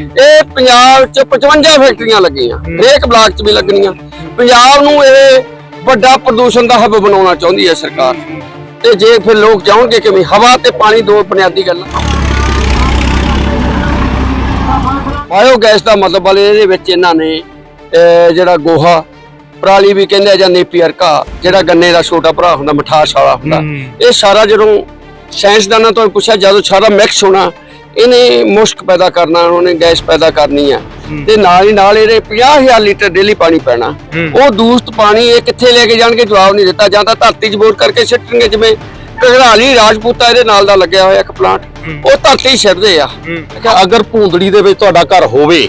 ਇਹ ਪੰਜਾਬ 'ਚ 55 ਫੈਕਟਰੀਆਂ ਲੱਗੀਆਂ। ਹਰੇਕ ਬਲਾਕ 'ਚ ਵੀ ਲੱਗਣੀਆਂ। ਪੰਜਾਬ ਨੂੰ ਇਹ ਵੱਡਾ ਪ੍ਰਦੂਸ਼ਣ ਦਾ ਹੱਬ ਬਣਾਉਣਾ ਚਾਹੁੰਦੀ ਹੈ ਸਰਕਾਰ। ਤੇ ਜੇ ਫਿਰ ਲੋਕ ਚਾਹਣਗੇ ਕਿ ਵੀ ਹਵਾ ਤੇ ਪਾਣੀ ਦੋ ਬੁਨਿਆਦੀ ਗੱਲਾਂ ਬਾਇਓਗੈਸ ਦਾ ਮਤਲਬ ਵਾਲੇ ਇਹਦੇ ਵਿੱਚ ਇਹਨਾਂ ਨੇ ਜਿਹੜਾ ਗੋਹਾ ਪਰਾਲੀ ਵੀ ਕਹਿੰਦੇ ਆ ਜਾਂ ਨੇਪੀਅਰ ਘਾ ਜਿਹੜਾ ਗੰਨੇ ਦਾ ਛੋਟਾ ਭਰਾ ਹੁੰਦਾ ਮਠਾਸ ਵਾਲਾ ਹੁੰਦਾ। ਇਹ ਸਾਰਾ ਜਦੋਂ ਸਾਇੰਸਦਾਨਾਂ ਤੋਂ ਪੁੱਛਿਆ ਜਦੋਂ ਸਾਰਾ ਮਿਕਸ ਹੋਣਾ ਇਹਨੇ ਮੁਸ਼ਕ ਪੈਦਾ ਕਰਨਾ ਉਹਨੇ ਗੈਸ ਪੈਦਾ ਕਰਨੀ ਆ। ਤੇ ਨਾਲ ਹੀ ਨਾਲ ਇਹਦੇ 50000 ਲੀਟਰ ਡੇਲੀ ਪਾਣੀ ਪੈਣਾ। ਉਹ ਦੂਸ਼ਿਤ ਪਾਣੀ ਇਹ ਕਿੱਥੇ ਲੈ ਕੇ ਜਾਣਗੇ? ਜਵਾਬ ਨਹੀਂ ਦਿੱਤਾ। ਜਾਂ ਤਾਂ ਧਰਤੀ 'ਚ ਬੋਰ ਕਰਕੇ ਸਿੱਟਣਗੇ ਜਿਵੇਂ ਘਗਰਾਲੀ ਰਾਜਪੂਤਾ ਇਹਦੇ ਨਾਲ ਦਾ ਲੱਗਿਆ ਹੋਇਆ ਇੱਕ ਪਲਾਂਟ ਉਹ ਧਰਤੀ ਸਿੱਟਦੇ ਆ। ਅਗਰ ਭੂੰਦੜੀ ਦੇ ਵਿੱਚ ਤੁਹਾਡਾ ਘਰ ਹੋਵੇ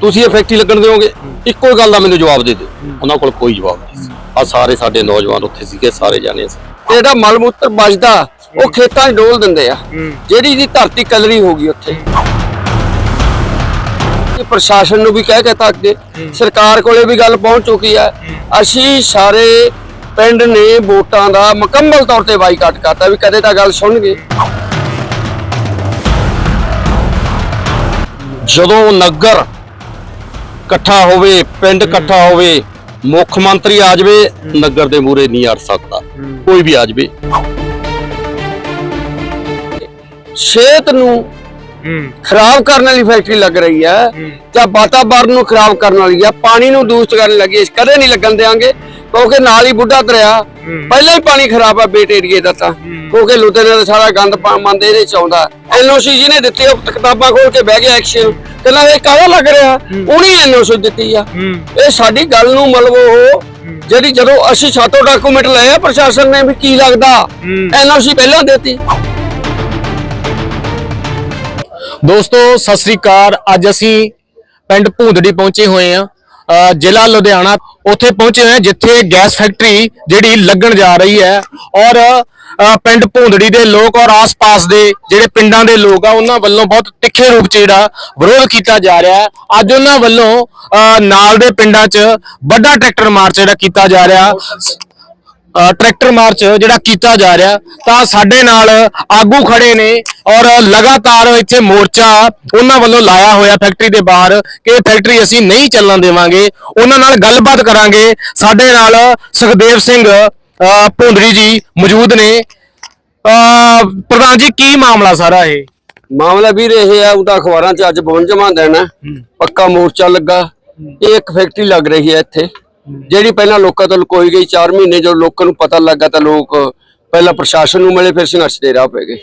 ਤੁਸੀਂ ਇਹ ਫੈਕਟਰੀ ਲੱਗਣ ਦਿਓਗੇ? ਇੱਕੋ ਗੱਲ ਦਾ ਮੈਨੂੰ ਜਵਾਬ ਦੇ ਦਿਓ। ਉਹਨਾਂ ਕੋਲ ਕੋਈ ਜਵਾਬ ਨਹੀਂ ਆ ਸਾਰੇ ਸਾਡੇ ਨੌਜਵਾਨ ਉੱਥੇ ਸੀਗੇ ਸਾਰੇ ਜਾਣੇ ਸੀ। ਤੇ ਜਿਹੜਾ ਮਲ ਮੂਤਰ ਬਚਦਾ ਉਹ ਖੇਤਾਂ 'ਚ ਡੋਲ ਦਿੰਦੇ ਆ। ਜਿਹੜੀ ਦੀ ਧਰਤੀ ਕਲਰੀ ਹੋ ਗਈ ਉੱਥੇ। ਇਹ ਪ੍ਰਸ਼ਾਸਨ ਨੂੰ ਵੀ ਕਹਿ ਕੇ ਤਾਂ ਅੱਗੇ ਸਰਕਾਰ ਕੋਲੇ ਵੀ ਗੱਲ ਪਹੁੰਚ ਚੁੱਕੀ ਹੈ। ਅਸੀਂ ਸਾਰੇ ਪਿੰਡ ਨੇ ਵੋਟਾਂ ਦਾ ਮੁਕੰਮਲ ਤੌਰ ਤੇ ਬਾਈਕਾਟ ਕਰਤਾ ਵੀ ਕਦੇ ਤਾਂ ਗੱਲ ਸੁਣਨਗੇ ਜਦੋਂ ਨਗਰ ਇਕੱਠਾ ਹੋਵੇ ਪਿੰਡ ਇਕੱਠਾ ਹੋਵੇ ਮੁੱਖ ਮੰਤਰੀ ਆ ਜਾਵੇ ਨਗਰ ਦੇ ਮੂਰੇ ਨਹੀਂ ਅੜ ਸਕਦਾ। ਕੋਈ ਵੀ ਆ ਜਾਵੇ। ਸਿਹਤ ਨੂੰ ਖਰਾਬ ਕਰਨ ਵਾਲੀ ਫੈਕਟਰੀ ਲੱਗ ਰਹੀ ਹੈ ਜਾਂ ਵਾਤਾਵਰਨ ਨੂੰ ਖਰਾਬ ਕਰਨ ਵਾਲੀ ਹੈ ਪਾਣੀ ਨੂੰ ਦੂਸ਼ਿਤ ਕਰਨ ਲੱਗੀ ਹੈ ਕਦੇ ਨਹੀਂ ਲੱਗਣ ਦੇਾਂਗੇ ਕਿਉਂਕਿ ਨਾਲ ਹੀ ਬੁੱਢਾ ਦਰਿਆ ਪਹਿਲਾਂ ਹੀ ਪਾਣੀ ਖਰਾਬ ਆ ਬੇਟ ਏਰੀਏ ਦਾ ਤਾਂ। ਕਿਉਂਕਿ ਲੁਧਿਆਣੇ ਦਾ ਸਾਰਾ ਗੰਦ ਪਾ- ਮੰਦ ਇਹਦੇ ਚ ਆਉਂਦਾ। ਐਨਓਸੀ ਜਿਹਨੇ ਦਿੱਤੀ ਉਹ ਕਿਤਾਬਾਂ ਖੋਲ ਕੇ ਬਹਿ ਗਿਆ ਐਕਸ਼ਨ ਕਹਿੰਦਾ ਇਹ ਕਾਹਦਾ ਲੱਗ ਰਿਹਾ? ਉਹਨੇ ਐਨਓਸੀ ਦਿੱਤੀ ਆ। ਇਹ ਸਾਡੀ ਗੱਲ ਨੂੰ ਮਤਲਬ ਉਹ ਜਿਹੜੀ ਜਦੋਂ ਅਸੀਂ ਸਾਤੋਂ ਡਾਕੂਮੈਂਟ ਲਏ ਆ ਪ੍ਰਸ਼ਾਸਨ ਨੇ ਵੀ ਕੀ ਲੱਗਦਾ? ਐਨਓਸੀ ਪਹਿਲਾਂ ਦਿੱਤੀ। ਦੋਸਤੋ, ਸਤਿ ਸ੍ਰੀ ਅਕਾਲ। ਅੱਜ ਅਸੀਂ ਪਿੰਡ ਭੂੰਦੜੀ ਪਹੁੰਚੇ ਹੋਏ ਆ ਜ਼ਿਲ੍ਹਾ ਲੁਧਿਆਣਾ। ਉੱਥੇ ਪਹੁੰਚੇ ਹੋਏ ਆ ਜਿੱਥੇ ਗੈਸ ਫੈਕਟਰੀ ਜਿਹੜੀ ਲੱਗਣ ਜਾ ਰਹੀ ਹੈ ਔਰ ਪਿੰਡ ਭੂੰਦੜੀ ਦੇ ਲੋਕ ਔਰ ਆਸ-ਪਾਸ ਦੇ ਜਿਹੜੇ ਪਿੰਡਾਂ ਦੇ ਲੋਕ ਆ, ਉਹਨਾਂ ਵੱਲੋਂ ਬਹੁਤ ਤਿੱਖੇ ਰੂਪ 'ਚ ਜਿਹੜਾ ਵਿਰੋਧ ਕੀਤਾ ਜਾ ਰਿਹਾ ਹੈ। ਅੱਜ ਉਹਨਾਂ ਵੱਲੋਂ ਨਾਲ ਦੇ ਪਿੰਡਾਂ 'ਚ ਵੱਡਾ ਟਰੈਕਟਰ ਮਾਰਚ ਜਿਹੜਾ ਕੀਤਾ ਜਾ ਰਿਹਾ। ਟਰੈਕਟਰ ਮਾਰਚ ਜਿਹੜਾ ਕੀਤਾ ਜਾ ਰਿਹਾ ਤਾਂ ਸਾਡੇ ਨਾਲ ਆਗੂ ਖੜੇ ਨੇ ਔਰ ਲਗਾਤਾਰ ਇੱਥੇ ਮੋਰਚਾ ਉਹਨਾਂ ਵੱਲੋਂ ਲਾਇਆ ਹੋਇਆ ਫੈਕਟਰੀ ਦੇ ਬਾਹਰ ਕਿ ਫੈਕਟਰੀ ਅਸੀਂ ਨਹੀਂ ਚੱਲਣ ਦੇਵਾਂਗੇ। ਉਹਨਾਂ ਨਾਲ ਗੱਲਬਾਤ ਕਰਾਂਗੇ। ਸਾਡੇ ਨਾਲ ਸੁਖਦੇਵ ਸਿੰਘ ਭੁੰਦਰੀ ਜੀ ਮੌਜੂਦ ਨੇ। ਪ੍ਰਧਾਨ ਜੀ ਕੀ ਮਾਮਲਾ ਸਾਰਾ ਇਹ? ਮਾਮਲਾ ਵੀਰ ਇਹ ਆ ਉਹਦਾ ਅਖਬਾਰਾਂ 'ਚ ਅੱਜ ਪਹੁੰਚਵਾ ਦੇਣਾ ਪੱਕਾ ਮੋਰਚਾ ਲੱਗਾ। ਇਹ ਇੱਕ ਫੈਕਟਰੀ ਲੱਗ ਰਹੀ ਹੈ ਇੱਥੇ। ਜਿਹੜੀ ਪਹਿਲਾਂ ਲੋਕਾਂ ਤੋਂ ਲੁਕੋਈ ਗਈ 4 ਮਹੀਨੇ ਜਦੋਂ ਲੋਕਾਂ ਨੂੰ ਪਤਾ ਲੱਗਾ ਤਾਂ ਲੋਕ ਪਹਿਲਾਂ ਪ੍ਰਸ਼ਾਸਨ ਨੂੰ ਮਿਲੇ ਫਿਰ ਸੰਘਰਸ਼ ਦੇ ਰਾਹ ਪੈ ਗਏ।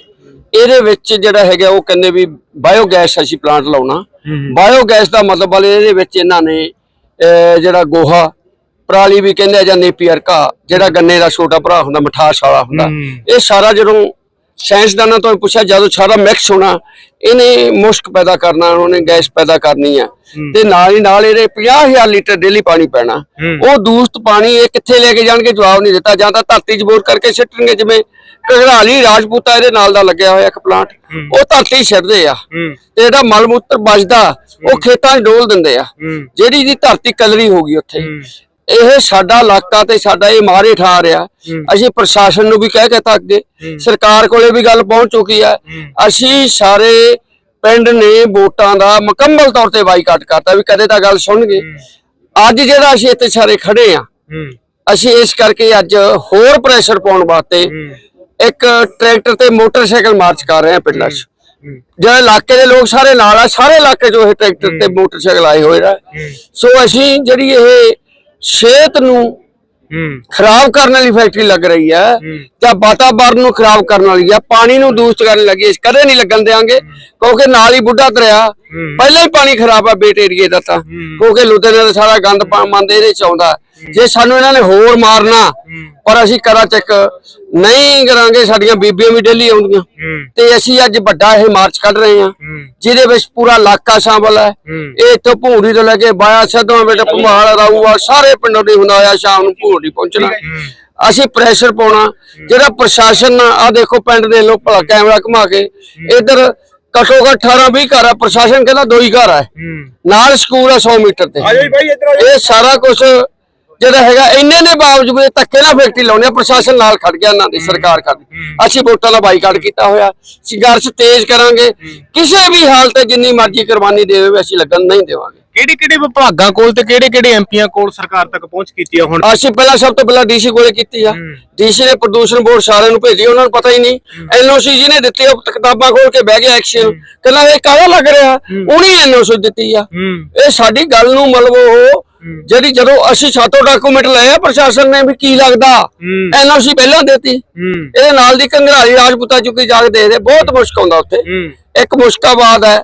ਇਹਦੇ ਵਿੱਚ ਜਿਹੜਾ ਹੈਗਾ ਉਹ ਕਹਿੰਦੇ ਵੀ ਬਾਇਓਗੈਸ ਅਸੀਂ ਪਲਾਂਟ ਲਾਉਣਾ। ਬਾਇਓਗੈਸ ਦਾ ਮਤਲਬ ਵਾਲੇ ਇਹਦੇ ਵਿੱਚ ਇਹਨਾਂ ਨੇ ਜਿਹੜਾ ਗੋਹਾ ਪਰਾਲੀ ਵੀ ਕਹਿੰਦੇ ਆ ਜਾਂ ਨੇਪੀਅਰ ਘਾ ਜਿਹੜਾ ਗੰਨੇ ਦਾ ਛੋਟਾ ਭਰਾ ਹੁੰਦਾ ਮਠਾਸ ਵਾਲਾ ਹੁੰਦਾ ਇਹ ਸਾਰਾ ਜਦੋਂ ਸਾਇੰਸਦਾਨਾਂ ਤੋਂ ਪੁੱਛਿਆ ਜਦੋਂ ਸਾਰਾ ਮਿਕਸ ਹੋਣਾ ਇਹਨੇ ਮੁਸ਼ਕ ਪੈਦਾ ਕਰਨਾ ਉਹਨੇ ਗੈਸ ਪੈਦਾ ਕਰਨੀ ਆ। ਤੇ ਨਾਲ ਹੀ ਨਾਲ ਇਹਦੇ 50000 ਲੀਟਰ ਡੇਲੀ ਪਾਣੀ ਪੈਣਾ। ਉਹ ਦੂਸ਼ਿਤ ਪਾਣੀ ਇਹ ਕਿੱਥੇ ਲੈ ਕੇ ਜਾਣਗੇ ਜਵਾਬ ਨਹੀਂ ਦਿੱਤਾ। ਜਾਂ ਤਾਂ ਧਰਤੀ 'ਚ ਬੋਰ ਕਰਕੇ ਸਿੱਟਣਗੇ ਜਿਵੇਂ ਘਗਰਾਲੀ ਰਾਜਪੂਤਾ ਇਹਦੇ ਨਾਲ ਦਾ ਲੱਗਿਆ ਹੋਇਆ ਇੱਕ ਪਲਾਂਟ ਉਹ ਧਰਤੀ ਸਿੱਟਦੇ ਆ। ਤੇ ਜਿਹੜਾ ਮਲ ਮੂਤਰ ਬਚਦਾ ਉਹ ਖੇਤਾਂ 'ਚ ਡੋਲ ਦਿੰਦੇ ਆ। ਜਿਹੜੀ ਦੀ ਧਰਤੀ ਕਲਰੀ ਹੋ ਗਈ ਉੱਥੇ। ਇਹ ਸਾਡਾ ਇਲਾਕਾ ਤੇ ਸਾਡਾ ਇਹ ਮਾਰੇ ਠਾ ਰਿਹਾ। ਅਸੀਂ ਪ੍ਰਸ਼ਾਸਨ ਨੂੰ ਵੀ ਕਹਿ ਕੇ ਤਾਂ ਅੱਗੇ ਸਰਕਾਰ ਕੋਲੇ ਵੀ ਗੱਲ ਪਹੁੰਚ ਚੁੱਕੀ ਹੈ। ਅਸੀਂ ਸਾਰੇ ਪਿੰਡ ਨੇ ਵੋਟਾਂ ਦਾ ਮੁਕੰਮਲ ਤੌਰ ਤੇ ਬਾਈਕਾਟ ਕਰਤਾ ਵੀ ਕਦੇ ਤਾਂ ਗੱਲ ਸੁਣਨਗੇ। ਅੱਜ ਜਿਹੜਾ ਅਸੀਂ ਇੱਥੇ ਸਾਰੇ ਖੜੇ ਆ ਅਸੀਂ ਇਸ ਕਰਕੇ ਅੱਜ ਹੋਰ ਪ੍ਰੈਸ਼ਰ ਪਾਉਣ ਵਾਸਤੇ ਇੱਕ ਟਰੈਕਟਰ ਤੇ ਮੋਟਰਸਾਈਕਲ ਮਾਰਚ ਕਰ ਰਹੇ ਆ ਪਿੰਡਾਂ 'ਚ। ਜਿਹੜੇ ਇਲਾਕੇ ਦੇ ਲੋਕ ਸਾਰੇ ਨਾਲ ਆ ਸਾਰੇ ਇਲਾਕੇ 'ਚੋਂ ਇਹ ਟਰੈਕਟਰ ਤੇ ਮੋਟਰਸਾਈਕਲ ਆਏ ਹੋਏ ਆ। ਸੋ ਅਸੀਂ ਜਿਹੜੀ ਇਹ ਸਿਹਤ ਨੂੰ ਖਰਾਬ ਕਰਨ ਵਾਲੀ ਫੈਕਟਰੀ ਲੱਗ ਰਹੀ ਹੈ ਜਾਂ ਵਾਤਾਵਰਨ ਨੂੰ ਖਰਾਬ ਕਰਨ ਵਾਲੀ ਹੈ ਪਾਣੀ ਨੂੰ ਦੂਸ਼ਿਤ ਕਰਨ ਲੱਗੀ ਹੈ ਕਦੇ ਨਹੀਂ ਲੱਗਣ ਦੇਾਂਗੇ ਕਿਉਂਕਿ ਨਾਲ ਹੀ ਬੁੱਢਾ ਦਰਿਆ ਪਹਿਲਾਂ ਹੀ ਪਾਣੀ ਖਰਾਬ ਆ ਬੇਟ ਏਰੀਏ ਦਾ ਤਾਂ ਕਿਉਂਕਿ ਲੁਧਿਆਣੇ ਦਾ ਸਾਰਾ ਗੰਦ ਪਾ- ਮੰਦ ਇਹਦੇ ਚ ਆਉਂਦਾ। ਜੇ ਸਾਨੂੰ ਇਹਨਾਂ ਨੇ ਹੋਰ ਮਾਰਨਾ ਪਰ ਅਸੀਂ ਕਰਾ ਚੱਕ ਨਹੀਂ ਕਰਾਂਗੇ ਸਾਡੀਆਂ ਬੀਬੀਆਂ ਵੀ ਡੇਲੀ ਆਉਂਦੀਆਂ। ਤੇ ਅਸੀਂ ਅੱਜ ਵੱਡਾ ਇਹ ਮਾਰਚ ਕੱਢ ਰਹੇ ਹਾਂ ਜਿਹਦੇ ਵਿੱਚ ਪੂਰਾ ਇਲਾਕਾ ਸ਼ਾਮਲ ਹੈ। ਇਹ ਇੱਥੋਂ ਭੂਰੀ ਤੋਂ ਲੈ ਕੇ ਬਾਇਆ ਸਦੋਂ ਬੇਟਾ ਭਮਾਲ ਰਾਊਆ ਸਾਰੇ ਪਿੰਡੋਂ ਦੀ ਹੁੰਦਾ ਆ ਸ਼ਾਮ ਨੂੰ ਭੂਰੀ ਪਹੁੰਚਣਾ। ਅਸੀਂ ਪ੍ਰੈਸ਼ਰ ਪਾਉਣਾ। ਜਿਹੜਾ ਪ੍ਰਸ਼ਾਸਨ ਆ ਦੇਖੋ ਪਿੰਡ ਦੇ ਲੋਕ ਭਲਾ ਕੈਮਰਾ ਘੁਮਾ ਕੇ ਇਧਰ ਘੱਟੋ ਘੱਟ 18 20 ਘਰ ਆ ਪ੍ਰਸ਼ਾਸਨ ਕਹਿੰਦਾ ਦੋ ਹੀ ਘਰ ਆ। ਨਾਲ ਸਕੂਲ ਆ 100 ਮੀਟਰ ਤੇ। ਇਹ ਸਾਰਾ ਕੁਝ ਜਿਹੜਾ ਹੈਗਾ ਇੰਨੇ ਦੇ ਬਾਵਜੂਦ ਇਹ ਧੱਕੇ ਨਾਲ ਫੈਕਟਰੀ ਲਾਉਣੇ ਆ ਪ੍ਰਸ਼ਾਸਨ ਨਾਲ ਖੜ ਗਿਆ ਇਹਨਾਂ ਦੀ ਸਰਕਾਰ ਖੜ ਅਸੀਂ ਵੋਟਾਂ ਦਾ ਬਾਈਕਾਟ ਕੀਤਾ ਹੋਇਆ ਸੰਘਰਸ਼ ਤੇਜ਼ ਕਰਾਂਗੇ ਕਿਸੇ ਵੀ ਹਾਲਤ ਜਿੰਨੀ ਮਰਜ਼ੀ ਕੁਰਬਾਨੀ ਦੇਵੇ ਅਸੀਂ ਲੱਗਣ ਨਹੀਂ ਦੇਵਾਂਗੇ। ਕਿਹੜੇ ਕਿਹੜੇ ਵਿਭਾਗਾਂ ਕੋਲ ਤੇ ਕਿਹੜੇ ਕਿਹੜੇ ਐਮਪੀਆਂ ਕੋਲ ਸਰਕਾਰ ਤੱਕ ਪਹੁੰਚ ਕੀਤੀ ਆ ਹੁਣ? ਅਸੀਂ ਪਹਿਲਾਂ ਸਭ ਤੋਂ ਪਹਿਲਾਂ ਡੀਸੀ ਕੋਲੇ ਕੀਤੀ ਆ। ਡੀਸੀ ਨੇ ਪ੍ਰਦੂਸ਼ਣ ਬੋਰਡ ਸਾਰਿਆਂ ਨੂੰ ਭੇਜੀ ਉਹਨਾਂ ਨੂੰ ਪਤਾ ਹੀ ਨਹੀਂ। ਐਨਓਸੀ ਜਿਹਨੇ ਦਿੱਤੀ ਉਹ ਕਿਤਾਬਾਂ ਖੋਲ ਕੇ ਬਹਿ ਗਿਆ ਐਕਸ਼ਨ ਕਹਿੰਦਾ ਇਹ ਕਾਹਦਾ ਲੱਗ ਰਿਹਾ? ਉਹਨੇ ਐਨਓਸੀ ਦਿੱਤੀ ਆ। ਇਹ ਸਾਡੀ ਗੱਲ ਨੂੰ ਮਤਲਬ ਉਹ ਜਿਹੜੀ ਜਦੋਂ ਅਸੀਂ ਸਾਤੋਂ ਡਾਕੂਮੈਂਟ ਲਏ ਆ ਪ੍ਰਸ਼ਾਸਨ ਨੇ ਵੀ ਕੀ ਲੱਗਦਾ? ਐਨਓਸੀ ਪਹਿਲਾਂ ਦਿੱਤੀ। ਇਹਦੇ ਨਾਲ ਦੀ ਕੰਗਰਾਲੀ ਰਾਜਪੂਤਾ ਚੁੱਕੀ ਜਾ ਕੇ ਦੇਖਦੇ ਬਹੁਤ ਮੁਸ਼ਕ ਆਉਂਦਾ ਉੱਥੇ। ਇੱਕ ਮੁਸ਼ਕਾਬਾਦ ਹੈ।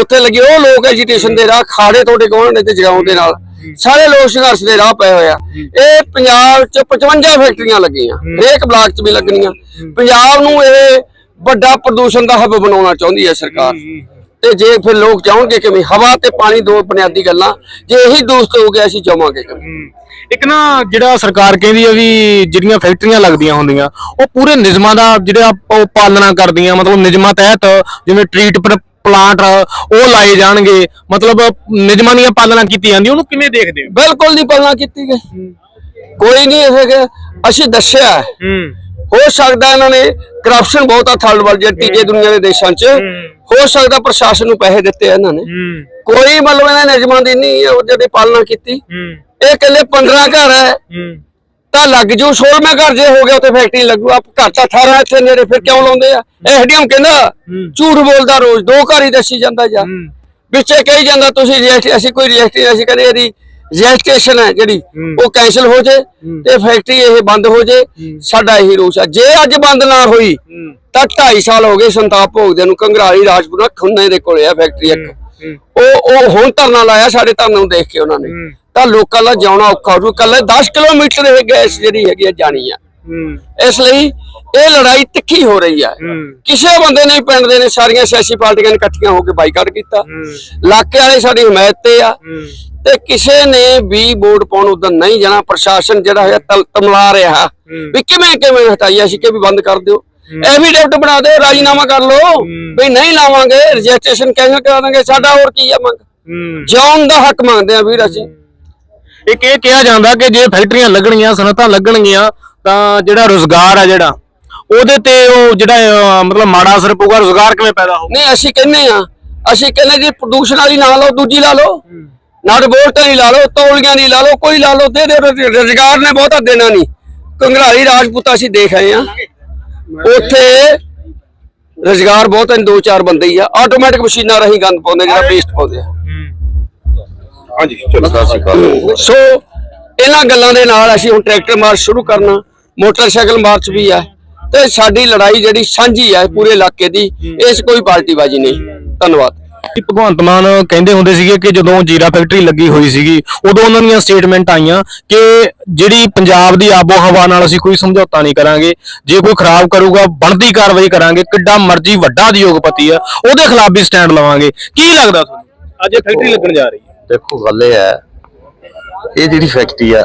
ਉੱਥੇ ਲੱਗੇ ਉਹ ਲੋਕ ਐਜੀਟੇਸ਼ਨ ਦੇ ਰਾਹ ਖਾੜੇ ਤੁਹਾਡੇ ਕੋਲ ਨੇ ਤੇ ਜਗਾਉਣ ਦੇ ਨਾਲ। ਸਾਰੇ ਲੋਕ ਸੰਘਰਸ਼ ਦੇ ਰਾਹ ਪਏ ਹੋਇਆ ਇਹ ਪੰਜਾਬ ਚ 55 ਫੈਕਟਰੀਆਂ ਲੱਗੀਆਂ। ਹਰੇਕ ਬਲਾਕ ਚ ਵੀ ਲੱਗਣੀਆਂ। ਪੰਜਾਬ ਨੂੰ ਇਹ ਵੱਡਾ ਪ੍ਰਦੂਸ਼ਣ ਦਾ ਹੱਬ ਬਣਾਉਣਾ ਚਾਹੁੰਦੀ ਹੈ ਸਰਕਾਰ। ਤੇ ਜੇ ਫਿਰ ਲੋਕ ਚਾਹਣਗੇ ਕਿ ਵੀ ਹਵਾ ਤੇ ਪਾਣੀ ਦੋ ਬੁਨਿਆਦੀ ਗੱਲਾਂ ਜੇ ਇਹੀ ਦੋਸਤ ਹੋ ਗਿਆ ਅਸੀਂ ਜਾਵਾਂਗੇ ਕਿਵੇਂ। ਇੱਕ ਨਾ ਜਿਹੜਾ ਸਰਕਾਰ ਕਹਿੰਦੀ ਆ ਵੀ ਜਿਹੜੀਆਂ ਫੈਕਟਰੀਆਂ ਲੱਗਦੀਆਂ ਹੁੰਦੀਆਂ ਉਹ ਪੂਰੇ ਨਿਯਮਾਂ ਦਾ ਜਿਹੜਾ ਉਹ ਪਾਲਣਾ ਕਰਦੀਆਂ ਮਤਲਬ ਨਿਯਮਾਂ ਤਹਿਤ ਜਿਵੇਂ ਟ੍ਰੀਟ ਪਲਾਂਟ ਉਹ ਲਾਏ ਜਾਣਗੇ ਮਤਲਬ ਨਿਯਮਾਂ ਦੀਆਂ ਪਾਲਣਾ ਕੀਤੀ ਜਾਂਦੀ ਉਹਨੂੰ ਕਿਵੇਂ ਦੇਖਦੇ ਹੋ? ਬਿਲਕੁਲ ਨਹੀਂ ਪਾਲਣਾ ਕੀਤੀ ਗਈ। ਕੋਈ ਨਹੀਂ ਇਹ ਅਸੀਂ ਦੱਸਿਆ। ਹੈ। ਸਕਦਾ ਇਹਨਾਂ ਨੇ ਕਰਪਸ਼ਨ ਬਹੁਤ ਆ ਥਰਡ ਵਰਲਡ ਜਿਹੜੇ ਤੀਜੇ ਦੁਨੀਆ ਦੇ ਦੇਸ਼ਾਂ 'ਚ। ਹੋ। ਸਕਦਾ ਪ੍ਰਸ਼ਾਸਨ ਨੂੰ ਪੈਸੇ ਦਿੱਤੇ ਆ ਇਹਨਾਂ ਨੇ। ਕੋਈ ਮਤਲਬ ਇਹਨਾਂ ਨਿਯਮਾਂ ਦੀ ਨਹੀਂ ਉਹ ਜਿਹੜੀ ਪਾਲਣਾ ਕੀਤੀ। ਇਹ ਇਕੱਲੇ 15 ਘਰ ਹੈ। ਤਾਂ ਲੱਗ ਜੂ 16ਵਾਂ ਘਰ ਜੇ ਹੋ ਗਿਆ ਉੱਥੇ ਫੈਕਟਰੀ ਲੱਗੂ। ਆ ਘਰ ਤਾਂ 18 ਇੱਥੇ ਨੇੜੇ ਫਿਰ ਕਿਉਂ ਲਾਉਂਦੇ ਆ? ਐਸਡੀਐਮ ਕਹਿੰਦਾ ਝੂਠ ਬੋਲਦਾ ਰੋਜ਼। ਦੋ ਘਰ ਹੀ ਦੱਸੀ ਜਾਂਦਾ ਜਾ। ਵਿੱਚੇ ਕਹੀ ਜਾਂਦਾ ਤੁਸੀਂ ਅਸੀਂ ਕੋਈ ਰਜਿਸਟਰੀ ਅਸੀਂ ਕਹਿੰਦੇ ਇਹਦੀ ਰਜਿਸਟ੍ਰੇਸ਼ਨ ਹੈ ਜਿਹੜੀ ਉਹ ਕੈਨਸਲ ਹੋ ਜੇ ਤੇ ਫੈਕਟਰੀ ਇਹ ਬੰਦ ਹੋ ਜੇ ਸਾਡਾ ਇਹੀ ਰੋਸ ਹੈ ਜੇ ਅੱਜ ਬੰਦ ਨਾ ਹੋਈ ਤਾਂ 2.5 ਸਾਲ ਹੋ ਗਏ ਸੰਤਾਪ ਭੋਗਦੇ ਨੂੰ ਕੰਗਰਾਲੀ ਰਾਜਪੁਰਾ ਖੁੰਨੇ ਦੇ ਕੋਲੇ ਆ ਫੈਕਟਰੀ ਇੱਕ। ਉਹ ਉਹ ਹੁਣ ਧਰਨਾ ਲਾਇਆ ਸਾਡੇ ਧਰਨੇ ਨੂੰ ਦੇਖ ਕੇ ਉਹਨਾਂ ਨੇ। ਤਾਂ ਲੋਕਾਂ ਦਾ ਜਿਉਣਾ ਔਖਾ ਹੋ ਜੂ ਕੱਲੇ 10 ਕਿਲੋਮੀਟਰ ਇਹ ਗੈਸ ਜਿਹੜੀ ਹੈਗੀ ਆ ਜਾਣੀ ਆ। ਇਸ ਲਈ ਇਹ ਲੜਾਈ ਤਿੱਖੀ ਹੋ ਰਹੀ ਹੈ। ਕਿਸੇ ਬੰਦੇ ਨੇ ਪਿੰਡ ਦੇ ਨੇ ਸਾਰੀਆਂ ਸਿਆਸੀ ਪਾਰਟੀਆਂ ਨੇ ਇਕੱਠੀਆਂ ਹੋ ਕੇ ਬਾਈਕਾਟ ਕੀਤਾ। ਇਲਾਕੇ ਵਾਲੇ ਸਾਡੀ ਹਮਾਇਤ ਤੇ ਆ। ਤੇ ਕਿਸੇ ਨੇ ਵੀ ਵੋਟ ਪਾਉਣ ਉਦੋਂ ਨਹੀਂ ਜਾਣਾ। ਪ੍ਰਸ਼ਾਸਨ ਜਿਹੜਾ ਹੈ ਤਮਲਾ ਰਿਹਾ। ਵੀ ਕਿਵੇਂ ਕਿਵੇਂ ਹਟਾਈ ਅਸੀਂ ਕਿ ਵੀ ਬੰਦ ਕਰ ਦਿਓ? ਐਫੀਡੇਵਿਟ ਬਣਾ ਦਿਓ ਰਾਜੀਨਾਮਾ ਕਰ ਲਓ। ਵੀ ਨਹੀਂ ਲਾਵਾਂਗੇ ਰਜਿਸਟ੍ਰੇਸ਼ਨ ਕੈਂਸਲ ਕਰਾ ਦਾਂਗੇ। ਸਾਡਾ ਹੋਰ ਕੀ ਆ ਮੰਗ? ਜਿਉਣ ਦਾ ਹੱਕ ਮੰਗਦੇ ਆ ਵੀਰ ਅਸੀਂ। ਇੱਕ ਇਹ ਕਿਹਾ ਜਾਂਦਾ ਕਿ ਜੇ ਫੈਕਟਰੀਆਂ ਲੱਗਣਗੀਆਂ ਸਨਅਤਾਂ ਲੱਗਣਗੀਆਂ ਤਾਂ ਜਿਹੜਾ ਰੋਜ਼ਗਾਰ ਆ ਜਿਹੜਾ ਉਹਦੇ ਤੇ ਉਹ ਜਿਹੜਾ ਮਤਲਬ ਮਾੜਾ ਅਸਰ ਪਊਗਾ ਰੋਜ਼ਗਾਰ ਕਿਵੇਂ ਪੈਦਾ ਹੋਊਗਾ? ਨਹੀਂ ਅਸੀਂ ਕਹਿੰਨੇ ਆ ਅਸੀਂ ਕਹਿੰਨੇ ਜੀ ਪ੍ਰਦੂਸ਼ਣ ਵਾਲੀ ਨਾ ਲਓ ਦੂਜੀ ਲਾ ਲਓ ਨਟ ਬੋਲਟਾਂ ਦੀ ਲਾ ਲਓ ਤੌਲੀਆਂ ਦੀ ਲਾ ਲਓ ਕੋਈ ਲਾ ਲਓ ਦੇ ਦੇ ਰੋਜ਼ਗਾਰ ਨੇ ਬਹੁਤਾ ਦੇਣਾ ਨਹੀਂ। ਕੰਗਰਾਲੀ ਰਾਜਪੂਤਾ ਅਸੀਂ ਦੇਖ ਆਏ ਆ ਉੱਥੇ ਰੋਜ਼ਗਾਰ ਬਹੁਤ ਹਨ ਦੋ ਚਾਰ ਬੰਦੇ ਹੀ ਆ ਆਟੋਮੈਟਿਕ ਮਸ਼ੀਨਾਂ ਰਾਹੀਂ ਗੰਦ ਪਾਉਂਦੇ ਜਿਹੜਾ ਵੇਸਟ ਪਾਉਂਦੇ ਆ। ਹਾਂਜੀ ਚਲੋ ਸਤਿ ਸ਼੍ਰੀ ਅਕਾਲ। ਸੋ ਇਹਨਾਂ ਗੱਲਾਂ ਦੇ ਨਾਲ ਅਸੀਂ ਹੁਣ ਟਰੈਕਟਰ ਮਾਰਚ ਸ਼ੁਰੂ ਕਰਨਾ। ਮੋਟਰਸਾਈਕਲ ਮਾਰਚ ਵੀ ਆ ਤੇ ਸਾਡੀ ਲੜਾਈ ਜਿਹੜੀ ਸਾਂਝੀ ਹੈ ਪੂਰੇ ਇਲਾਕੇ ਦੀ ਇਸ ਕੋਈ ਪਾਰਟੀਬਾਜ਼ੀ ਨਹੀਂ। ਧੰਨਵਾਦ। ਕਿ ਭਗਵੰਤ ਮਾਨ ਕਹਿੰਦੇ ਹੁੰਦੇ ਸੀਗੇ ਕਿ ਜਦੋਂ ਜੀਰਾ ਫੈਕਟਰੀ ਲੱਗੀ ਹੋਈ ਸੀਗੀ ਉਦੋਂ ਉਹਨਾਂ ਦੀਆਂ ਸਟੇਟਮੈਂਟ ਆਈਆਂ ਕਿ ਜਿਹੜੀ ਪੰਜਾਬ ਦੀ ਆਬੋ ਹਵਾ ਨਾਲ ਅਸੀਂ ਕੋਈ ਸਮਝੌਤਾ ਨਹੀਂ ਕਰਾਂਗੇ ਜੇ ਕੋਈ ਖਰਾਬ ਕਰੂਗਾ ਬਣਦੀ ਕਾਰਵਾਈ ਕਰਾਂਗੇ ਕਿੱਡਾ ਮਰਜ਼ੀ ਵੱਡਾ ਉਦਯੋਗਪਤੀ ਆ ਉਹਦੇ ਖਿਲਾਫ ਵੀ ਸਟੈਂਡ ਲਵਾਂਗੇ। ਕੀ ਲੱਗਦਾ ਤੁਹਾਨੂੰ? ਅੱਜ ਇਹ ਫੈਕਟਰੀ ਲੱਗਣ ਜਾ ਰਹੀ ਹੈ। ਦੇਖੋ ਗੱਲ ਇਹ ਹੈ ਇਹ ਜਿਹੜੀ ਫੈਕਟਰੀ ਆ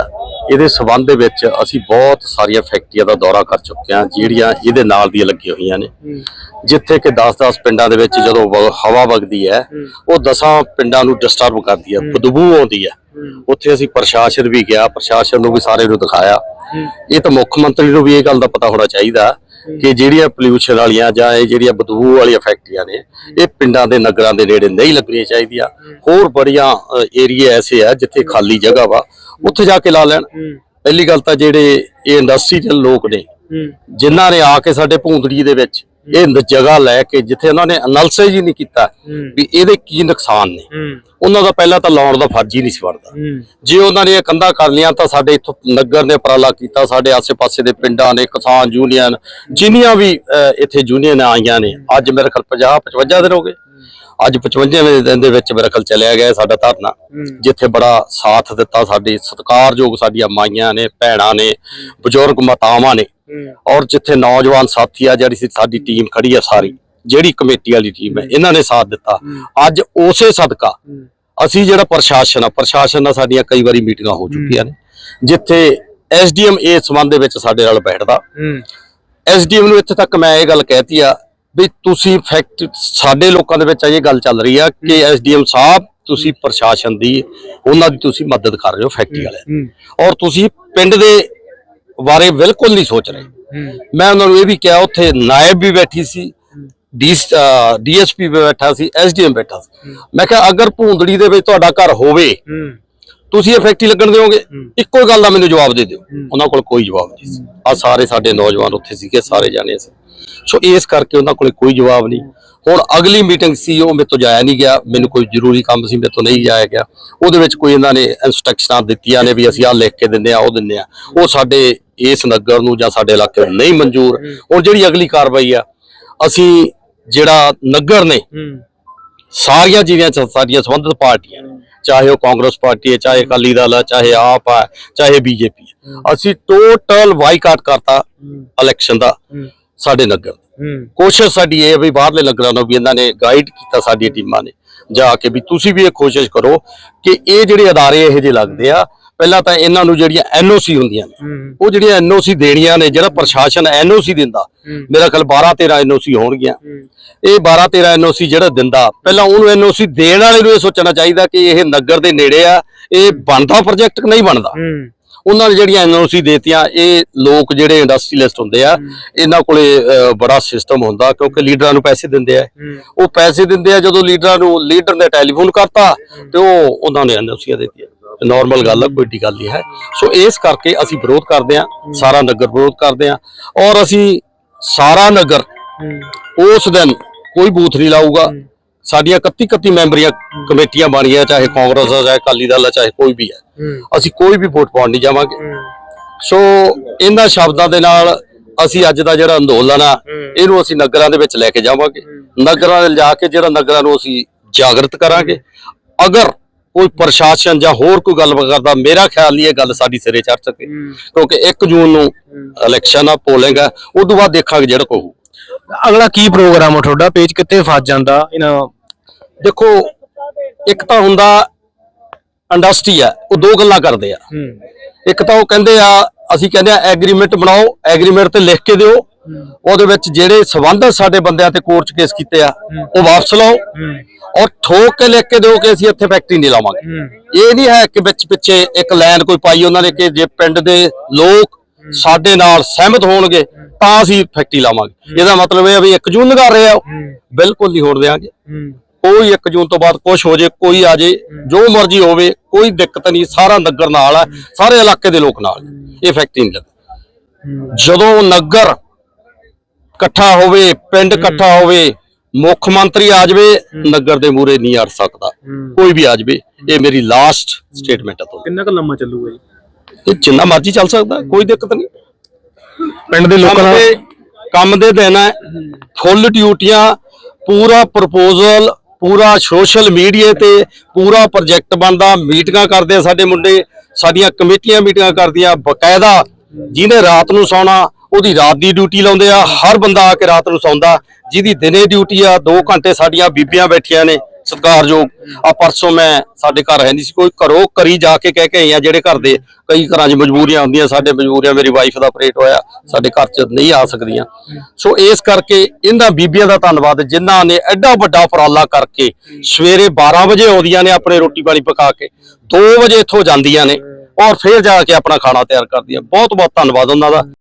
ਇਹਦੇ ਸਬੰਧ ਦੇ ਵਿੱਚ ਅਸੀਂ ਬਹੁਤ ਸਾਰੀਆਂ ਫੈਕਟਰੀਆਂ ਦਾ ਦੌਰਾ ਕਰ ਚੁੱਕੇ ਹਾਂ ਜਿਹੜੀਆਂ ਇਹਦੇ ਨਾਲ ਦੀਆਂ ਲੱਗੀਆਂ ਹੋਈਆਂ ਨੇ। ਜਿੱਥੇ ਕਿ 10-10 ਪਿੰਡਾਂ ਦੇ ਵਿੱਚ ਜਦੋਂ ਹਵਾ ਵਗਦੀ ਹੈ ਉਹ 10 ਪਿੰਡਾਂ ਨੂੰ ਡਿਸਟਰਬ ਕਰਦੀ ਹੈ ਬਦਬੂ ਆਉਂਦੀ ਹੈ। ਉੱਥੇ ਅਸੀਂ ਪ੍ਰਸ਼ਾਸਨ ਵੀ ਗਿਆ ਪ੍ਰਸ਼ਾਸਨ ਨੂੰ ਵੀ ਸਾਰੇ ਨੂੰ ਦਿਖਾਇਆ। ਇਹ ਤਾਂ ਮੁੱਖ ਮੰਤਰੀ ਨੂੰ ਵੀ ਇਹ ਗੱਲ ਦਾ ਪਤਾ ਹੋਣਾ ਚਾਹੀਦਾ। ਕਿ ਜਿਹੜੀਆਂ ਪੋਲਿਊਸ਼ਨ ਵਾਲੀਆਂ ਜਾਂ ਇਹ ਜਿਹੜੀਆਂ ਬਦਬੂ ਵਾਲੀਆਂ ਫੈਕਟਰੀਆਂ ਨੇ ਇਹ ਪਿੰਡਾਂ ਦੇ ਨਗਰਾਂ ਦੇ ਨੇੜੇ ਨਹੀਂ ਲੱਗਣੀਆਂ ਚਾਹੀਦੀਆਂ। ਹੋਰ ਬੜੀਆਂ ਏਰੀਆ ਐਸੇ ਆ ਜਿੱਥੇ ਖਾਲੀ ਜਗ੍ਹਾ ਵਾ ਉੱਥੇ ਜਾ ਕੇ ਲਾ ਲੈਣ। ਪਹਿਲੀ ਗੱਲ ਤਾਂ ਜਿਹੜੇ ਇਹ ਇੰਡਸਟਰੀਅਲ ਲੋਕ ਨੇ ਜਿਨ੍ਹਾਂ ਨੇ ਆ ਕੇ ਸਾਡੇ ਭੂੰਦੜੀ ਦੇ ਵਿੱਚ ਇਹ ਜਗ੍ਹਾ ਲੈ ਕੇ ਜਿੱਥੇ ਉਹਨਾਂ ਨੇ ਅਨਾਲਿਸਿਸ ਹੀ ਨਹੀਂ ਕੀਤਾ ਵੀ ਇਹਦੇ ਕੀ ਨੁਕਸਾਨ ਨੇ। ਉਹਨਾਂ ਦਾ ਪਹਿਲਾਂ ਤਾਂ ਲਾਉਣ ਦਾ ਫਰਜ਼ ਹੀ ਨਹੀਂ ਸੀ ਬਣਦਾ। ਜੇ ਉਹਨਾਂ ਨੇ ਇਹ ਕੰਧਾਂ ਕਰ ਲੀਆਂ ਤਾਂ ਸਾਡੇ ਇੱਥੋਂ ਨਗਰ ਨੇ ਉਪਰਾਲਾ ਕੀਤਾ ਸਾਡੇ ਆਸੇ-ਪਾਸੇ ਦੇ ਪਿੰਡਾਂ ਨੇ ਕਿਸਾਨ ਯੂਨੀਅਨ ਜਿੰਨੀਆਂ ਵੀ ਇੱਥੇ ਯੂਨੀਅਨ ਆਈਆਂ ਨੇ ਅੱਜ ਮੇਰੇ ਖਿਆਲ 50 55 ਦਿਨ ਹੋ ਗਏ। ਅੱਜ 55ਵੇਂ ਦਿਨ ਦੇ ਵਿੱਚ ਮੇਰੇ ਖਿਆਲ ਚੱਲਿਆ ਗਿਆ ਸਾਡਾ ਧਰਨਾ। ਜਿੱਥੇ ਬੜਾ ਸਾਥ ਦਿੱਤਾ ਸਾਡੀ ਸਤਿਕਾਰਯੋਗ ਸਾਡੀਆਂ ਮਾਈਆਂ ਨੇ ਭੈਣਾਂ ਨੇ ਬਜ਼ੁਰਗ ਮਾਤਾਵਾਂ ਨੇ। ਔਰ ਜਿੱਥੇ ਨੌਜਵਾਨ ਸਾਥੀ ਆ ਜਿਹੜੀ ਸਾਡੀ ਟੀਮ ਖੜੀ ਆ ਸਾਰੀ ਜਿਹੜੀ ਕਮੇਟੀ ਵਾਲੀ ਟੀਮ ਹੈ ਇਹਨਾਂ ਨੇ ਸਾਥ ਦਿੱਤਾ। ਅੱਜ ਉਸੇ ਸਦਕਾ ਅਸੀਂ ਜਿਹੜਾ ਪ੍ਰਸ਼ਾਸਨ ਆ ਪ੍ਰਸ਼ਾਸਨ ਨਾਲ ਸਾਡੀਆਂ ਕਈ ਵਾਰੀ ਮੀਟਿੰਗਾਂ ਹੋ ਚੁੱਕੀਆਂ ਨੇ ਜਿੱਥੇ ਐਸਡੀਐਮ ਇਸ ਸੰਬੰਧ ਦੇ ਵਿੱਚ ਸਾਡੇ ਨਾਲ ਬੈਠਦਾ। ਐਸਡੀਐਮ ਨੂੰ ਇੱਥੇ ਤੱਕ ਮੈਂ ਇਹ ਗੱਲ ਕਹਿਤੀ ਆ ਵੀ ਤੁਸੀਂ ਫੈਕਟ ਸਾਡੇ ਲੋਕਾਂ ਦੇ ਵਿੱਚ ਇਹ ਗੱਲ ਚੱਲ ਰਹੀ ਆ ਕਿ ਐਸਡੀਐਮ ਸਾਹਿਬ ਤੁਸੀਂ ਪ੍ਰਸ਼ਾਸਨ ਦੀ ਉਹਨਾਂ ਦੀ ਤੁਸੀਂ ਮਦਦ ਕਰ ਰਹੇ ਹੋ ਫੈਕਟਰੀ ਵਾਲਿਆਂ ਔਰ ਤੁਸੀਂ ਪਿੰਡ ਦੇ ਬਾਰੇ ਬਿਲਕੁਲ ਨਹੀਂ ਸੋਚ ਰਹੇ। ਮੈਂ ਉਹਨਾਂ ਨੂੰ ਇਹ ਵੀ ਕਿਹਾ ਉੱਥੇ ਨਾਇਬ ਵੀ ਬੈਠੀ ਸੀ ਡੀਐਸਪੀ ਵੀ ਬੈਠਾ ਸੀ ਐਸਡੀਐਮ ਬੈਠਾ ਸੀ। ਮੈਂ ਕਿਹਾ ਅਗਰ ਭੂੰਦੜੀ ਦੇ ਵਿੱਚ ਤੁਹਾਡਾ ਘਰ ਹੋਵੇ ਤੁਸੀਂ ਇਹ ਫੈਕਟਰੀ ਲੱਗਣ ਦਿਓਗੇ? ਇੱਕੋ ਗੱਲ ਦਾ ਮੈਨੂੰ ਜਵਾਬ ਦੇ ਦਿਓ। ਉਹਨਾਂ ਕੋਲ ਕੋਈ ਜਵਾਬ ਨਹੀਂ ਸੀ। ਆ ਸਾਰੇ ਸਾਡੇ ਨੌਜਵਾਨ ਉੱਥੇ ਸੀਗੇ ਸਾਰੇ ਜਾਣੇ ਸੀ ਸੋ ਇਸ ਕਰਕੇ ਉਹਨਾਂ ਕੋਲੇ ਕੋਈ ਜਵਾਬ ਨਹੀਂ। ਹੁਣ ਅਗਲੀ ਮੀਟਿੰਗ ਸੀ ਉਹ ਮੇਰੇ ਤੋਂ ਜਾਇਆ ਨਹੀਂ ਗਿਆ। ਮੈਨੂੰ ਕੋਈ ਜ਼ਰੂਰੀ ਕੰਮ ਸੀ ਮੇਰੇ ਤੋਂ ਨਹੀਂ ਜਾਇਆ ਗਿਆ। ਉਹਦੇ ਵਿੱਚ ਕੋਈ ਇਹਨਾਂ ਨੇ ਇਨਸਟਰਕਸ਼ਨਾਂ ਦਿੱਤੀਆਂ ਨੇ ਵੀ ਅਸੀਂ ਆ ਲਿਖ ਕੇ ਦਿੰਦੇ ਆ ਉਹ ਦਿੰਦੇ ਆ ਉਹ ਸਾਡੇ ਇਸ ਨਗਰ ਨੂੰ ਜਾਂ ਸਾਡੇ ਇਲਾਕੇ ਨੂੰ ਨਹੀਂ ਮਨਜ਼ੂਰ। ਹੁਣ ਜਿਹੜੀ ਅਗਲੀ ਕਾਰਵਾਈ ਆ ਅਸੀਂ ਜਿਹੜਾ ਨਗਰ ਨੇ ਸਾਰੀਆਂ ਜਿਹੜੀਆਂ ਸਾਡੀਆਂ ਸੰਬੰਧਿਤ ਪਾਰਟੀਆਂ ਨੇ ਚਾਹੇ ਉਹ ਕਾਂਗਰਸ ਪਾਰਟੀ ਹੈ ਚਾਹੇ ਅਕਾਲੀ ਦਲ ਹੈ ਚਾਹੇ ਆਪ ਹੈ ਚਾਹੇ ਬੀਜੇਪੀ ਅਸੀਂ ਟੋਟਲ ਵਾਈਕਾਟ ਕਰਤਾ ਇਲੈਕਸ਼ਨ ਦਾ। ਸਾਡੇ ਨਗਰ ਕੋਸ਼ਿਸ਼ ਸਾਡੀ ਇਹ ਵੀ ਬਾਹਰਲੇ ਨਗਰਾਂ ਨੂੰ ਵੀ ਇਹਨਾਂ ਨੇ ਗਾਈਡ ਕੀਤਾ ਸਾਡੀ ਟੀਮਾਂ ਨੇ। ਜਾ ਕੇ ਵੀ ਤੁਸੀਂ ਵੀ ਇਹ ਕੋਸ਼ਿਸ਼ ਕਰੋ ਕਿ ਇਹ ਜਿਹੜੇ ਅਦਾਰੇ ਇਹੋ ਜਿਹੇ ਲੱਗਦੇ ਆ ਪਹਿਲਾਂ ਤਾਂ ਇਹਨਾਂ ਨੂੰ ਜਿਹੜੀਆਂ ਐਨਓਸੀ ਹੁੰਦੀਆਂ ਨੇ ਉਹ ਜਿਹੜੀਆਂ ਐਨਓਸੀ ਦੇਣੀਆਂ ਨੇ ਜਿਹੜਾ ਪ੍ਰਸ਼ਾਸਨ ਐਨਓਸੀ ਦਿੰਦਾ ਮੇਰਾ ਖਿਆਲ 12 13 ਐਨਓਸੀ ਹੋਣਗੀਆਂ। ਇਹ 12 13 ਐਨਓਸੀ ਜਿਹੜਾ ਦਿੰਦਾ ਪਹਿਲਾਂ ਉਹਨੂੰ ਐਨਓਸੀ ਦੇਣ ਵਾਲੇ ਨੂੰ ਇਹ ਸੋਚਣਾ ਚਾਹੀਦਾ ਕਿ ਇਹ ਨਗਰ ਦੇ ਨੇੜੇ ਆ ਇਹ ਬਣਦਾ ਪ੍ਰੋਜੈਕਟ ਨਹੀਂ ਬਣਦਾ? ਉਹਨਾਂ ਨੇ ਜਿਹੜੀਆਂ ਐਨਓਸੀ ਦੇਤੀਆਂ ਇਹ ਲੋਕ ਜਿਹੜੇ ਇੰਡਸਟਰੀਲਿਸਟ ਹੁੰਦੇ ਆ ਇਹਨਾਂ ਕੋਲੇ ਬੜਾ ਸਿਸਟਮ ਹੁੰਦਾ ਕਿਉਂਕਿ ਲੀਡਰਾਂ ਨੂੰ ਪੈਸੇ ਦਿੰਦੇ ਆ। ਉਹ ਪੈਸੇ ਦਿੰਦੇ ਆ ਜਦੋਂ ਲੀਡਰਾਂ ਨੂੰ ਲੀਡਰ ਨੇ ਟੈਲੀਫੋਨ ਕਰਤਾ ਤੇ ਉਹ ਉਹਨਾਂ ਨੇ ਐਨਓਸੀਆਂ ਦਿੱਤੀਆਂ। ਨਾਰਮਲ ਗੱਲ ਆ ਕੋਈ ਏਡੀ ਗੱਲ ਨਹੀਂ ਹੈ। ਸੋ ਇਸ ਕਰਕੇ ਅਸੀਂ ਵਿਰੋਧ ਕਰਦੇ ਆ ਸਾਰਾ ਨਗਰ ਵਿਰੋਧ ਕਰਦੇ ਆ ਔਰ ਅਸੀਂ ਸਾਰਾ ਨਗਰ ਉਸ ਦਿਨ ਕੋਈ ਬੂਥ ਨਹੀਂ ਲਾਊਗਾ। ਸਾਡੀਆਂ 31 31 ਮੈਂਬਰੀਆਂ ਕਮੇਟੀਆਂ ਬਣੀਆਂ ਚਾਹੇ ਕਾਂਗਰਸ ਆ ਚਾਹੇ ਅਕਾਲੀ ਦਲ ਆ ਚਾਹੇ ਕੋਈ ਵੀ ਹੈ। ਅਸੀਂ ਕੋਈ ਵੀ ਵੋਟ ਪਾਉਣ ਨਹੀਂ ਜਾਵਾਂਗੇ। ਸੋ ਇਹਨਾਂ ਸ਼ਬਦਾਂ ਦੇ ਨਾਲ ਅਸੀਂ ਅੱਜ ਦਾ ਜਿਹੜਾ ਅੰਦੋਲਨ ਆ ਇਹਨੂੰ ਅਸੀਂ ਨਗਰਾਂ ਦੇ ਵਿੱਚ ਲੈ ਕੇ ਜਾਵਾਂਗੇ। ਨਗਰਾਂ ਦੇ ਲਿਜਾ ਕੇ ਜਿਹੜਾ ਨਗਰਾਂ ਨੂੰ ਅਸੀਂ ਜਾਗਰਤ ਕਰਾਂਗੇ। ਅਗਰ ਕੋਈ ਪ੍ਰਸ਼ਾਸਨ ਜਾਂ ਹੋਰ ਕੋਈ ਗੱਲ ਕਰਦਾ ਮੇਰਾ ਖਿਆਲ ਨਹੀਂ ਇਹ ਗੱਲ ਸਾਡੀ ਸਿਰੇ ਚੜ ਸਕੇ। ਕਿਉਂਕਿ 1 ਜੂਨ ਨੂੰ ਇਲੈਕਸ਼ਨ ਆ ਪੋਲਿੰਗ ਆ ਉਸ ਤੋਂ ਬਾਅਦ ਦੇਖਾਂਗੇ ਜਿਹੜਾ ਕਹੂ ਅਗਲਾ ਕੀ ਪ੍ਰੋਗਰਾਮ ਆ ਤੁਹਾਡਾ? ਪੇਜ ਕਿੱਥੇ ਫਸ ਜਾਂਦਾ? ਇਹਨਾਂ ਦੇਖੋ ਇੱਕ ਤਾਂ ਹੁੰਦਾ ਇੰਡਸਟਰੀ ਆ ਉਹ ਦੋ ਗੱਲਾਂ ਕਰਦੇ ਆ। ਇੱਕ ਤਾਂ ਉਹ ਕਹਿੰਦੇ ਆ ਅਸੀਂ ਕਹਿੰਦੇ ਆ ਐਗਰੀਮੈਂਟ ਬਣਾਓ ਐਗਰੀਮੈਂਟ ਤੇ ਲਿਖ ਕੇ ਦਿਓ। ਉਹਦੇ ਵਿੱਚ ਜਿਹੜੇ ਸਬੰਧਤ ਸਾਡੇ ਬੰਦਿਆਂ ਤੇ ਕੋਰਟ 'ਚ ਕੇਸ ਕੀਤੇ ਆ ਉਹ ਵਾਪਸ ਲਓ। ਔਰ ਠੋਕ ਕੇ ਲਿਖ ਕੇ ਦਿਓ ਕਿ ਅਸੀਂ ਇੱਥੇ ਫੈਕਟਰੀ ਨਹੀਂ ਲਾਵਾਂਗੇ। ਇਹ ਨਹੀਂ ਹੈ ਕਿ ਵਿੱਚ ਪਿੱਛੇ ਇੱਕ ਲਾਈਨ ਕੋਈ ਪਾਈ ਉਹਨਾਂ ਨੇ ਕਿ ਜੇ ਪਿੰਡ ਦੇ ਲੋਕ ਸਾਡੇ ਨਾਲ ਸਹਿਮਤ ਹੋਣਗੇ ਤਾਂ ਅਸੀਂ ਫੈਕਟਰੀ ਲਾਵਾਂਗੇ। ਇਹਦਾ ਮਤਲਬ ਇਹ ਹੈ ਵੀ 1 ਜੂਨ ਲਗਾ ਰਹੇ ਆ। ਬਿਲਕੁਲ ਨਹੀਂ ਹੋਣ ਦੇਾਂਗੇ ਕੋਈ 1 ਜੂਨ ਤੋਂ ਬਾਅਦ ਕੁਝ ਹੋ ਜੇ ਕੋਈ ਆ ਜੇ ਜੋ ਮਰਜ਼ੀ ਹੋਵੇ ਕੋਈ ਦਿੱਕਤ ਨਹੀਂ ਸਾਰਾ ਨਗਰ ਨਾਲ ਹੈ। ਸਾਰੇ ਇਲਾਕੇ ਦੇ ਲੋਕ ਨਾਲ ਇਹ ਫੈਕਟਰੀ ਨਹੀਂ ਲੱਗਦੀ। ਜਦੋਂ ਨਗਰ ਇਕੱਠਾ ਹੋਵੇ ਪਿੰਡ ਇਕੱਠਾ ਹੋਵੇ ਮੁੱਖ ਮੰਤਰੀ ਆ ਜਾਵੇ ਨਗਰ ਦੇ ਮੂਰੇ ਨਹੀਂ ਅੜ ਸਕਦਾ। ਕੋਈ ਵੀ ਆ ਜਾਵੇ ਇਹ ਮੇਰੀ ਲਾਸਟ ਸਟੇਟਮੈਂਟ ਹੈ ਤੁਹਾਨੂੰ ਕਿੰਨਾ ਕੁ ਲੰਮਾ ਚੱਲੂਗਾ ਜੀ? ਇਹ ਜਿੰਨਾ ਮਰਜ਼ੀ ਚੱਲ ਸਕਦਾ ਕੋਈ ਦਿੱਕਤ ਨਹੀਂ। ਪਿੰਡ ਦੇ ਲੋਕਾਂ ਕੰਮ ਨਾਲ ਦੇ ਕੰਮ ਦੇ ਦਿਨ ਹੈ ਫੁੱਲ ਡਿਊਟੀਆਂ ਪੂਰਾ ਪ੍ਰਪੋਜ਼ਲ ਪੂਰਾ ਸੋਸ਼ਲ ਮੀਡੀਆ ਤੇ ਪੂਰਾ ਪ੍ਰੋਜੈਕਟ ਬਣਦਾ, ਮੀਟਿੰਗਾਂ ਕਰਦੇ ਆ ਸਾਡੇ ਮੁੰਡੇ, ਸਾਡੀਆਂ ਕਮੇਟੀਆਂ ਮੀਟਿੰਗਾਂ ਕਰਦੀਆਂ, ਬਕਾਇਦਾ ਜਿਹਨੇ ਰਾਤ ਨੂੰ ਸੌਣਾ, ਉਹਦੀ ਰਾਤ ਦੀ ਡਿਊਟੀ ਲਾਉਂਦੇ ਆ, ਹਰ ਬੰਦਾ ਆ ਕੇ ਰਾਤ ਨੂੰ ਸੌਂਦਾ, ਜਿਹਦੀ ਦਿਨੇ ਡਿਊਟੀ ਆ 2 ਘੰਟੇ ਸਾਡੀਆਂ ਬੀਬੀਆਂ ਬੈਠੀਆਂ ਨੇ। ਸਤਿਕਾਰਯੋਗ। ਆ ਪਰਸੋਂ ਮੈਂ ਸਾਡੇ ਘਰ ਹੈ ਨਹੀਂ ਸੀ, ਕੋਈ ਘਰੋਂ ਕਰੀ ਜਾ ਕੇ ਕਹਿ ਕੇ ਆਈ ਆ ਜਿਹੜੇ ਘਰ ਦੇ ਕਈ ਘਰਾਂ 'ਚ ਮਜਬੂਰੀਆਂ ਹੁੰਦੀਆਂ, ਸਾਡੇ ਮਜਬੂਰੀਆਂ, ਮੇਰੀ ਵਾਈਫ ਦਾ ਆਪਰੇਟ ਹੋਇਆ, ਸਾਡੇ ਘਰ 'ਚ ਨਹੀਂ ਆ ਸਕਦੀਆਂ। ਸੋ ਇਸ ਕਰਕੇ ਇਹਨਾਂ ਬੀਬੀਆਂ ਦਾ ਧੰਨਵਾਦ, ਜਿਨ੍ਹਾਂ ਨੇ ਐਡਾ ਵੱਡਾ ਉਪਰਾਲਾ ਕਰਕੇ ਸਵੇਰੇ 12 ਵਜੇ ਆਉਂਦੀਆਂ ਨੇ ਆਪਣੇ ਰੋਟੀ ਪਾਣੀ ਪਕਾ ਕੇ 2 ਵਜੇ ਇੱਥੋਂ ਜਾਂਦੀਆਂ ਨੇ ਔਰ ਫਿਰ ਜਾ ਕੇ ਆਪਣਾ ਖਾਣਾ ਤਿਆਰ ਕਰਦੀਆਂ। ਬਹੁਤ ਬਹੁਤ ਧੰਨਵਾਦ ਉਹਨਾਂ ਦਾ।